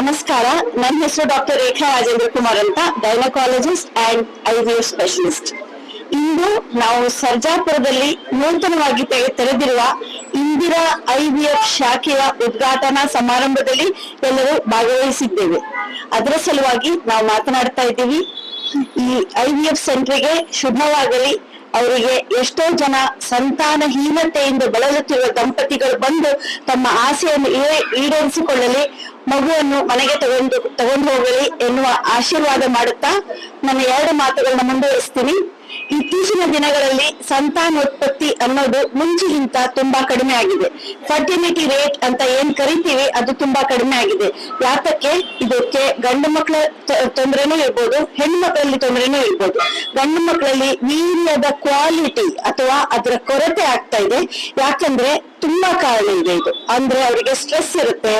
ನಮಸ್ಕಾರ, ನನ್ನ ಹೆಸರು ಡಾಕ್ಟರ್ ರೇಖಾ ರಾಜೇಂದ್ರ ಕುಮಾರ್ ಅಂತ ಗೈನಕಾಲಜಿಸ್ಟ್ ಅಂಡ್ ಐವಿಯೋ ಸ್ಪೆಷಲಿಸ್ಟ್ ಇಂದು ನಾವು ಸರ್ಜಾಪುರದಲ್ಲಿ ನೂತನವಾಗಿ ತೆರೆದಿರುವ ಇಂದಿರಾ ಐವಿಎಫ್ ಶಾಖೆಯ ಉದ್ಘಾಟನಾ ಸಮಾರಂಭದಲ್ಲಿ ಎಲ್ಲರೂ ಭಾಗವಹಿಸಿದ್ದೇವೆ. ಅದರ ಸಲುವಾಗಿ ನಾವು ಮಾತನಾಡ್ತಾ ಇದ್ದೀವಿ. ಈ ಐವಿಎಫ್ ಸೆಂಟರ್ಗೆ ಶುಭವಾಗಲಿ ಅವರಿಗೆ ಎಷ್ಟೋ ಜನ ಸಂತಾನಹೀನತೆಯಿಂದ ಬಳಲುತ್ತಿರುವ ದಂಪತಿಗಳು ಬಂದು ತಮ್ಮ ಆಸೆಯನ್ನು ಈಡೇ- ಈಡೇರಿಸಿಕೊಳ್ಳಲಿ. ಮಗುವನ್ನು ಮನೆಗೆ ತಗೊಂಡು ತಗೊಂಡು ಹೋಗಲಿ ಎನ್ನುವ ಆಶೀರ್ವಾದ ಮಾಡುತ್ತಾ ನನ್ನ ಎರಡು ಮಾತುಗಳನ್ನ ಮುಂದುವರಿಸ್ತೀನಿ. ಇತ್ತೀಚಿನ ದಿನಗಳಲ್ಲಿ ಸಂತಾನೋತ್ಪತ್ತಿ ಅನ್ನೋದು ಮುಂಚಿಗಿಂತ ತುಂಬಾ ಕಡಿಮೆ ಆಗಿದೆ. ಫರ್ಟಿಲಿಟಿ ರೇಟ್ ಅಂತ ಏನ್ ಕರಿತೀವಿ ಅದು ತುಂಬಾ ಕಡಿಮೆ ಆಗಿದೆ. ಯಾತಕ್ಕೆ? ಇದಕ್ಕೆ ಗಂಡು ಮಕ್ಕಳ ತೊಂದರೆನೂ ಇರ್ಬೋದು, ಹೆಣ್ಣು ಮಕ್ಕಳಲ್ಲಿ ತೊಂದರೆನೂ ಇರ್ಬೋದು. ಗಂಡು ಮಕ್ಕಳಲ್ಲಿ ವೀರ್ಯದ ಕ್ವಾಲಿಟಿ ಅಥವಾ ಅದರ ಕೊರತೆ ಆಗ್ತಾ ಇದೆ. ಯಾಕಂದ್ರೆ ತುಂಬಾ ಕಾರಣ ಇದೆ ಇದು. ಅಂದ್ರೆ ಅವರಿಗೆ ಸ್ಟ್ರೆಸ್ ಇರುತ್ತೆ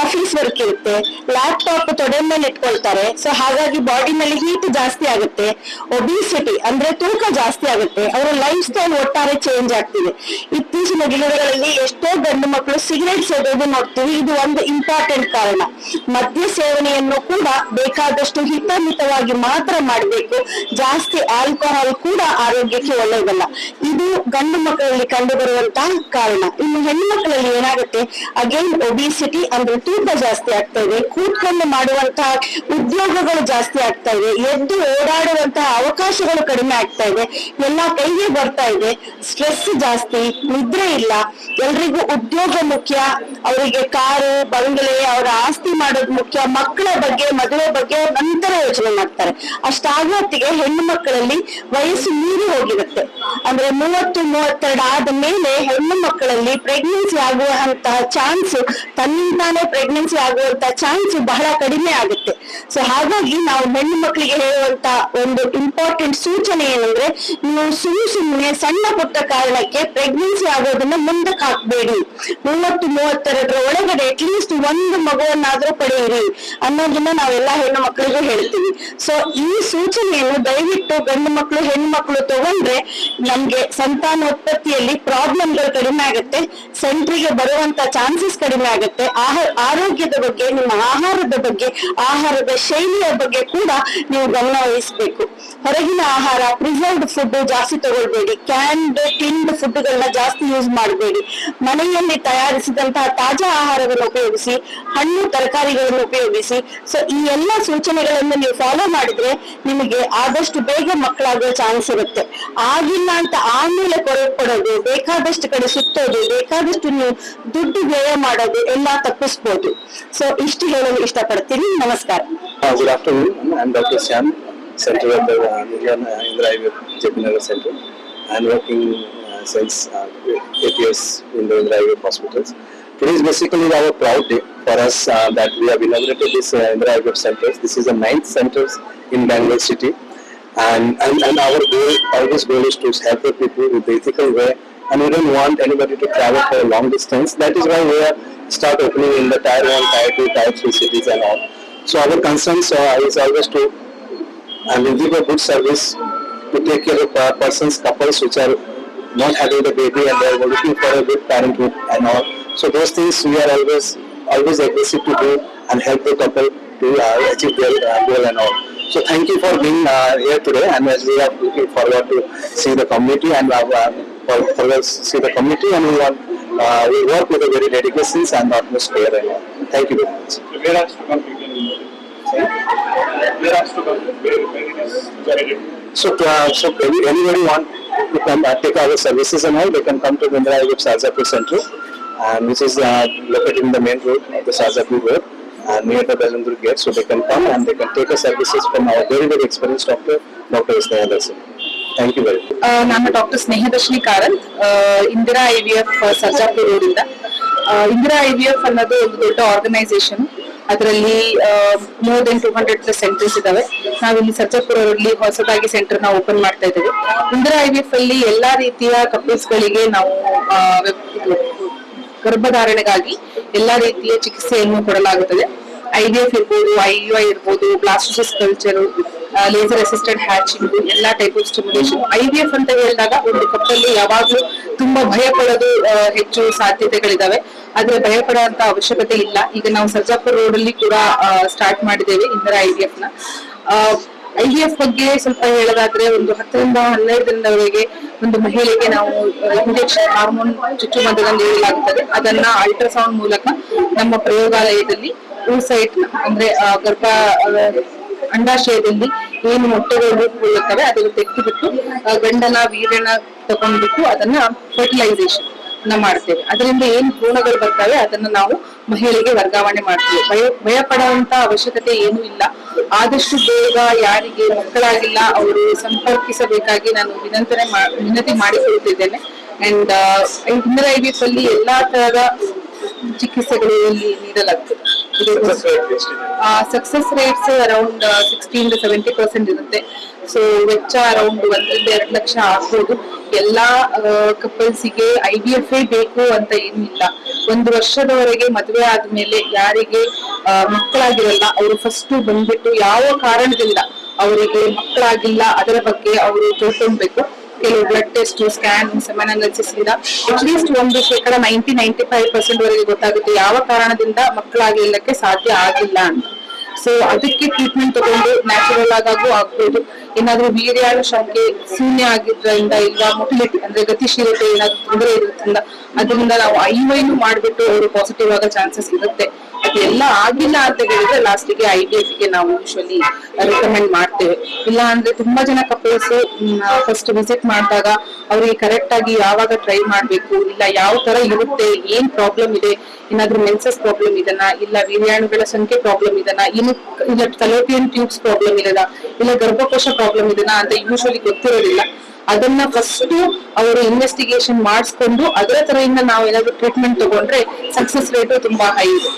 ಆಫೀಸ್ ವರ್ಕ್ ಇರುತ್ತೆ ಲ್ಯಾಪ್ಟಾಪ್ ತೊಡೆ ಮೇಲೆ ಇಟ್ಕೊಳ್ತಾರೆ. ಸೊ ಹಾಗಾಗಿ ಬಾಡಿನಲ್ಲಿ ಹೀಟ್ ಜಾಸ್ತಿ ಆಗುತ್ತೆ ಒಬಿಸಿಟಿ ಅಂದ್ರೆ ತೂಕ ಜಾಸ್ತಿ ಆಗುತ್ತೆ, ಅವರ ಲೈಫ್ ಸ್ಟೈಲ್ ಒಟ್ಟಾರೆ ಚೇಂಜ್ ಆಗ್ತಿದೆ. ಇತ್ತೀಚಿನ ದಿನಗಳಲ್ಲಿ ಎಷ್ಟೋ ಗಂಡು ಮಕ್ಕಳು ಸಿಗರೇಟ್ ಸೇದೋದು ನೋಡ್ತೀವಿ, ಇದು ಒಂದು ಇಂಪಾರ್ಟೆಂಟ್ ಕಾರಣ. ಮದ್ಯ ಸೇವನೆಯನ್ನು ಕೂಡ ಬೇಕಾದಷ್ಟು ಹಿತಮಿತವಾಗಿ ಮಾತ್ರ ಮಾಡಬೇಕು. ಜಾಸ್ತಿ ಆಲ್ಕೋಹಾಲ್ ಕೂಡ ಆರೋಗ್ಯಕ್ಕೆ ಒಳ್ಳೆಯದಲ್ಲ. ಇದು ಗಂಡು ಮಕ್ಕಳಲ್ಲಿ ಕಂಡುಬರುವಂತಹ ಕಾರಣ. ಇನ್ನು ಹೆಣ್ಣು ಮಕ್ಕಳಲ್ಲಿ ಏನಾಗುತ್ತೆ? ಅಗೇನ್ ಒಬಿಸಿಟಿ ಅಂದ್ರೆ ತೂಕ ಜಾಸ್ತಿ ಆಗ್ತಾ ಇದೆ. ಕೂತ್ಕೊಂಡು ಮಾಡುವಂತಹ ಉದ್ಯೋಗಗಳು ಜಾಸ್ತಿ ಆಗ್ತಾ ಇದೆ. ಎದ್ದು ಓಡಾಡುವಂತಹ ಅವಕಾಶಗಳು ಕಡಿಮೆ ಆಗ್ತಾ ಇದೆ. ಎಲ್ಲ ಕೈಗೆ ಬರ್ತಾ ಇದೆ. ಸ್ಟ್ರೆಸ್ ಜಾಸ್ತಿ, ನಿದ್ರೆ ಇಲ್ಲ. ಎಲ್ರಿಗೂ ಉದ್ಯೋಗ ಮುಖ್ಯ. ಅವರಿಗೆ ಕಾರು, ಬಂಗಲೆ, ಅವರ ಆಸ್ತಿ ಮಾಡೋದು ಮುಖ್ಯ. ಮಕ್ಕಳ ಬಗ್ಗೆ ಮದುವೆ ಬಗ್ಗೆ ನಂತರ ಯೋಚನೆ ಮಾಡ್ತಾರೆ. ಅಷ್ಟಾಗೋ ಹೊತ್ತಿಗೆ ಹೆಣ್ಣು ಮಕ್ಕಳಲ್ಲಿ ವಯಸ್ಸು ಮೀರಿ ಹೋಗಿರುತ್ತೆ. ಅಂದ್ರೆ ಮೂವತ್ತು, ಮೂವತ್ತೆರಡು ಆದ ಮೇಲೆ ಹೆಣ್ಣು ಮಕ್ಕಳಲ್ಲಿ ಪ್ರೆಗ್ನೆನ್ಸಿ ಆಗುವಂತಹ ಚಾನ್ಸ್ ತನ್ನಿಂದಾನೇ ಪ್ರೆಗ್ನೆನ್ಸಿ ಆಗುವಂತಹ ಚಾನ್ಸ್ ಬಹಳ ಕಡಿಮೆ ಆಗುತ್ತೆ. ಸೊ ಹಾಗಾಗಿ ನಾವು ಹೆಣ್ಣು ಮಕ್ಕಳಿಗೆ ಹೇಳುವಂತ ಒಂದು ಇಂಪಾರ್ಟೆಂಟ್ ಸೂಚನೆ ಏನಂದ್ರೆ, ನೀವು ಸುಮ್ ಸುಮ್ಮನೆ ಸಣ್ಣ ಪುಟ್ಟ ಕಾರಣಕ್ಕೆ ಪ್ರೆಗ್ನೆನ್ಸಿ ಆಗೋದನ್ನ ಮುಂದಕ್ಕೆ ಹಾಕ್ಬೇಡಿ. ಮೂವತ್ತು, ಮೂವತ್ತೆರಡರ ಒಳಗಡೆ ಅಟ್ಲೀಸ್ಟ್ ಒಂದು ಮಗುವನ್ನಾದ್ರೂ ಪಡೆಯಿರಿ ಅನ್ನೋದನ್ನ ನಾವೆಲ್ಲ ಹೆಣ್ಣು ಮಕ್ಕಳಿಗೂ ಹೇಳ್ತೀವಿ. ಸೊ ಈ ಸೂಚನೆಯನ್ನು ದಯವಿಟ್ಟು ಗಂಡು ಮಕ್ಕಳು ಹೆಣ್ಣು ಮಕ್ಕಳು ತಗೊಂಡ್ರೆ ನಮ್ಗೆ ಸಂತಾನೋತ್ಪತ್ತಿಯಲ್ಲಿ ಪ್ರಾಬ್ಲಮ್ಗಳು ಕಡಿಮೆ ಆಗುತ್ತೆ ಸೆಂಟ್ರಿಗೆ ಬರುವಂತ ಚಾನ್ಸಸ್ ಕಡಿಮೆ ಆಗುತ್ತೆ ಆಹಾರ ಆರೋಗ್ಯದ ಬಗ್ಗೆ, ನಿಮ್ಮ ಆಹಾರದ ಬಗ್ಗೆ, ಆಹಾರದ ಶೈಲಿಯ ಬಗ್ಗೆ ಕೂಡ ನೀವು ಗಮನ ವಹಿಸಬೇಕು. ಹೊರಗಿನ ಆಹಾರ ಪ್ರಿಸರ್ವ್ಡ್ ಫುಡ್ ಜಾಸ್ತಿ ತಗೊಳ್ಬೇಡಿ. ಕ್ಯಾನ್ಡ್ ಟಿನ್ಡ್ ಫುಡ್ ಗಳನ್ನ ಜಾಸ್ತಿ ಯೂಸ್ ಮಾಡಬೇಡಿ. ಮನೆಯಲ್ಲಿ ತಯಾರಿಸಿದಂತಹ ತಾಜಾ ಆಹಾರವನ್ನು ಉಪಯೋಗಿಸಿ, ಹಣ್ಣು, ತರಕಾರಿಗಳನ್ನು ಉಪಯೋಗಿಸಿ. ಸೊ ಈ ಎಲ್ಲ ಸೂಚನೆಗಳನ್ನು ನೀವು ಫಾಲೋ ಮಾಡಿದ್ರೆ ನಿಮಗೆ ಆದಷ್ಟು ಬೇಗ ಮಕ್ಕಳಾಗೋ ಚಾನ್ಸ್ ಇರುತ್ತೆ. ಆಗಿಲ್ಲ ಅಂತ ಆಮೇಲೆ ಕೊರೆ ಕೊಡೋದು, ಬೇಕಾದಷ್ಟು ಕಡೆ ಸುತ್ತೋದು, ಬೇಕಾದಷ್ಟು ನೀವು ದುಡ್ಡು ವ್ಯಯ ಮಾಡೋದು ಎಲ್ಲ ತಪ್ಪಿಸ್ಬೋದು. ಸೊ ಇಷ್ಟು ಹೇಳಲು ಇಷ್ಟಪಡ್ತೀನಿ. ನಮಸ್ಕಾರ. Uh, Good afternoon. I'm Dr. Syam, Center of the uh, Indian uh, Indira Nagar Center. I'm working uh, since uh, eight years in the Indira hospitals. Today is basically our proud day for us uh, that we have inaugurated this uh, Indira IVF centers. This is the ninth centers in Bangalore city. And, and, and our goal, always goal is to help the people with the ethical way and we don't want anybody to travel for a long distance. That is why we are start opening in the tier 1, tier 2, tier 3 cities and all. So our concerns uh, is always to will give a good service to take care of uh, persons, couples which are not having the baby and they are looking for a good parenthood and all. So those things we are always always aggressive to do and help the couple to uh, achieve their uh, goal and all. So thank you for being uh, here today and we are looking forward to see the community and uh, uh, for, for see the community and we want uh, we work with a very dedications and atmosphere and all. Thank you very much. Where has to come? you can- Where has to come? Where, where it is generated? So, uh, so any- anybody want to come uh, take our services and all, they can come to Indira IVF Sarjapur Center, and which is uh, located in the main road of the Sarjapur road, and near the Belandur gate. So they can come and they can take our services from our very very experienced doctor, Dr. Isnaya Dasan. Thank you very much. ಆ, ನಾನು doctor Snehadarshini Karanth ಆ, Indira I V F Sarjapura ಊರಿಂದ ಆ, Indira I V F ಅನ್ನೋದು ಒಂದು ದೊಡ್ಡ organisation ಅದರಲ್ಲಿ more than two hundred plus centres ಇದಾವೆ. ನಾವಿಲ್ಲಿ ಸರ್ಜಾಪುರದಲ್ಲಿ ಹೊಸದಾಗಿ ಸೆಂಟರ್ನ ಓಪನ್ ಮಾಡ್ತಾ ಇದ್ದೇವೆ. ಇಂದಿರಾ ಐ ವಿ ಅಲ್ಲಿ ಎಲ್ಲಾ ರೀತಿಯ ಕಪಲ್ಸ್ ಗಳಿಗೆ ನಾವು ಗರ್ಭಧಾರಣೆಗಾಗಿ ಎಲ್ಲಾ ರೀತಿಯ ಚಿಕಿತ್ಸೆಯನ್ನು ಕೊಡಲಾಗುತ್ತದೆ. ಐ ಡಿ ಇರ್ಬೋದು ಐ ಯು ಐ ಇರ್ಬೋದು blastocyst culture laser assisted hatching ಎಲ್ಲಾ type of stimulation I F ಅಂತ ಹೇಳಿದಾಗ ಒಂದು ಕಪ್ಪಲ್ಲಿ ಯಾವಾಗ್ಲೂ ತುಂಬಾ ಭಯ ಪಡೋದು ಹೆಚ್ಚು ಸಾಧ್ಯತೆಗಳಿದಾವೆ. ಆದ್ರೆ ಭಯ ಪಡುವಂತ ಅವಶ್ಯಕತೆ ಇಲ್ಲ. ಈಗ ನಾವು ಸರ್ಜಾಪುರ ರೋಡ್ ಅಲ್ಲಿ ಕೂಡ ಸ್ಟಾರ್ಟ್ ಮಾಡಿದ್ದೇವೆ ಇಂದರ ಐ ವಿ ಎಫ್ನ. ಐ ವಿ ಎಫ್ ಬಗ್ಗೆ ಸ್ವಲ್ಪ ಹೇಳೋದಾದ್ರೆ ಒಂದು ಹತ್ತರಿಂದ ಹನ್ನೆರಡು ದಿನದವರೆಗೆ ಒಂದು ಮಹಿಳೆಗೆ ನಾವು ಇಂಜೆಕ್ಷನ್ ಹಾರ್ಮೋನ್ ಚುಚ್ಚುಮದ್ದನ್ನು ನೀಡಲಾಗುತ್ತದೆ. ಅದನ್ನ ಅಲ್ಟ್ರಾಸೌಂಡ್ ಮೂಲಕ ನಮ್ಮ ಪ್ರಯೋಗಾಲಯದಲ್ಲಿ ಸೈಟ್ ಅಂದ್ರೆ ಗರ್ಭ ಅಂಡಾಶಯದಲ್ಲಿ ಏನು ಮೊಟ್ಟೆಗಳು ರೂಪುಗೊಳ್ಳುತ್ತವೆ ಅದನ್ನು ತೆಗೆದುಬಿಟ್ಟು ಗಂಡನ ವೀರ್ಯನ ತಗೊಂಡ್ಬಿಟ್ಟು ಅದನ್ನ ಫರ್ಟಿಲೈಸೇಷನ್ ಮಾಡ್ತೇವೆ. ಅದರಿಂದ ಏನ್ ಭ್ರೂಣಗಳು ಬರ್ತವೆ, ಅದನ್ನ ನಾವು ಮಹಿಳೆಗೆ ವರ್ಗಾವಣೆ ಮಾಡ್ತೀವಿ. ಭಯ ಭಯ ಪಡುವಂತ ಅವಶ್ಯಕತೆ ಏನೂ ಇಲ್ಲ. ಆದಷ್ಟು ಬೇಗ ಯಾರಿಗೆ ಮಕ್ಕಳಾಗಿಲ್ಲ, ಅವರು ಸಂಪರ್ಕಿಸಬೇಕಾಗಿ ನಾನು ವಿನಂತನೆ ವಿನಂತಿ ಮಾಡಿಕೊಳ್ಳುತ್ತಿದ್ದೇನೆ ಅಂಡ್ ಇಂದಿರಾ ಐ ಅಲ್ಲಿ ಎಲ್ಲಾ ತರಹದ ಚಿಕಿತ್ಸೆಗಳು ಇಲ್ಲಿ ನೀಡಲಾಗ್ತದೆ. Success rates around sixteen seventy percent ಇರುತ್ತೆ. ಸೊ ವೆಚ್ಚ ಅರೌಂಡ್ ಒಂದರಿಂದ ಎರಡು ಲಕ್ಷ ಆಗ್ಬೋದು. ಎಲ್ಲಾ ಕಪಲ್ಸಿಗೆ ಐ ಬಿ ಎಫ್ ಬೇಕು ಅಂತ ಏನಿಲ್ಲ. ಒಂದು ವರ್ಷದವರೆಗೆ ಮದುವೆ ಆದ್ಮೇಲೆ ಯಾರಿಗೆ ಮಕ್ಕಳಾಗಿರಲ್ಲ, ಅವರು ಫಸ್ಟ್ ಬಂದ್ಬಿಟ್ಟು ಯಾವ ಕಾರಣದಿಂದ ಅವರಿಗೆ ಮಕ್ಕಳಾಗಿಲ್ಲ, ಅದರ ಬಗ್ಗೆ ಅವರು ತಿಳ್ಕೊಳ್ಬೇಕು. ಕೆಲವು blood test scan semen analysis at least ಒಂದು ಶೇಕಡ ನೈಂಟಿ ನೈಂಟಿ ಫೈವ್ ಪರ್ಸೆಂಟ್ ವರೆಗೆ ಗೊತ್ತಾಗುತ್ತೆ ಯಾವ ಕಾರಣದಿಂದ ಮಕ್ಕಳಾಗಿಲ್ಲಕ್ಕೆ ಸಾಧ್ಯ ಆಗಿಲ್ಲ ಅಂತ. ಸೊ ಅದಕ್ಕೆ ಟ್ರೀಟ್ಮೆಂಟ್ ತಗೊಂಡು ನ್ಯಾಚುರಲ್ ಆಗಾಗೂ ಆಗ್ಬೋದು. ಏನಾದ್ರೂ ವೀರ್ಯಾಣು ಸಂಖ್ಯೆ ಶೂನ್ಯ ಆಗಿದ್ರಿಂದ ಇಲ್ಲ ಮೊಟಿಲಿಟಿ ಅಂದ್ರೆ ಗತಿಶೀಲತೆ ಏನಾದ್ರು ತೊಂದರೆ ಇರೋದ್ರಿಂದ ಅದರಿಂದ ನಾವು ಐವೈನು ಮಾಡ್ಬಿಟ್ಟು ಅವರು ಪಾಸಿಟಿವ್ ಆಗೋ ಚಾನ್ಸಸ್ ಇರುತ್ತೆ. ಅದೆಲ್ಲ ಆಗಿಲ್ಲ ಅಂತ ಹೇಳಿದ್ರೆ ಲಾಸ್ಟಿಗೆ ಐ ಬಿ ಗೆ ನಾವು ಯೂಶಲಿ ರೆಕಮೆಂಡ್ ಮಾಡ್ತೇವೆ. ಇಲ್ಲ ಅಂದ್ರೆ ತುಂಬಾ ಜನ ಕಪಲ್ಸ್ ಫಸ್ಟ್ ವಿಸಿಟ್ ಮಾಡಿದಾಗ ಅವರಿಗೆ ಕರೆಕ್ಟ್ ಆಗಿ ಯಾವಾಗ ಟ್ರೈ ಮಾಡ್ಬೇಕು, ಇಲ್ಲ ಯಾವ ತರ ಇರುತ್ತೆ, ಏನ್ ಪ್ರಾಬ್ಲಮ್ ಇದೆ, ಏನಾದ್ರೂ ಮೆನ್ಸಸ್ ಪ್ರಾಬ್ಲಮ್ ಇದನ್ನ ಇಲ್ಲ ವೀರ್ಯಾಣುಗಳ ಸಂಖ್ಯೆ ಪ್ರಾಬ್ಲಮ್ ಇದನ್ನ ಇನ್ನು, ಇಲ್ಲ ಟ್ಯೂಬ್ಸ್ ಪ್ರಾಬ್ಲಮ್ ಇದನ್ನ ಇಲ್ಲ ಗರ್ಭಕೋಶ ಪ್ರಾಬ್ಲಮ್ ಇದನ್ನ ಅಂತ ಯೂಶಲಿ ಗೊತ್ತಿರೋದಿಲ್ಲ. ಅದನ್ನ ಫಸ್ಟ್ ಅವರು ಇನ್ವೆಸ್ಟಿಗೇಷನ್ ಮಾಡಿಸ್ಕೊಂಡು ಅದರ ತರದಿಂದ ನಾವು ಏನಾದ್ರು ಟ್ರೀಟ್ಮೆಂಟ್ ತಗೊಂಡ್ರೆ ಸಕ್ಸಸ್ ರೇಟ್ ತುಂಬಾ ಹೈ ಇದೆ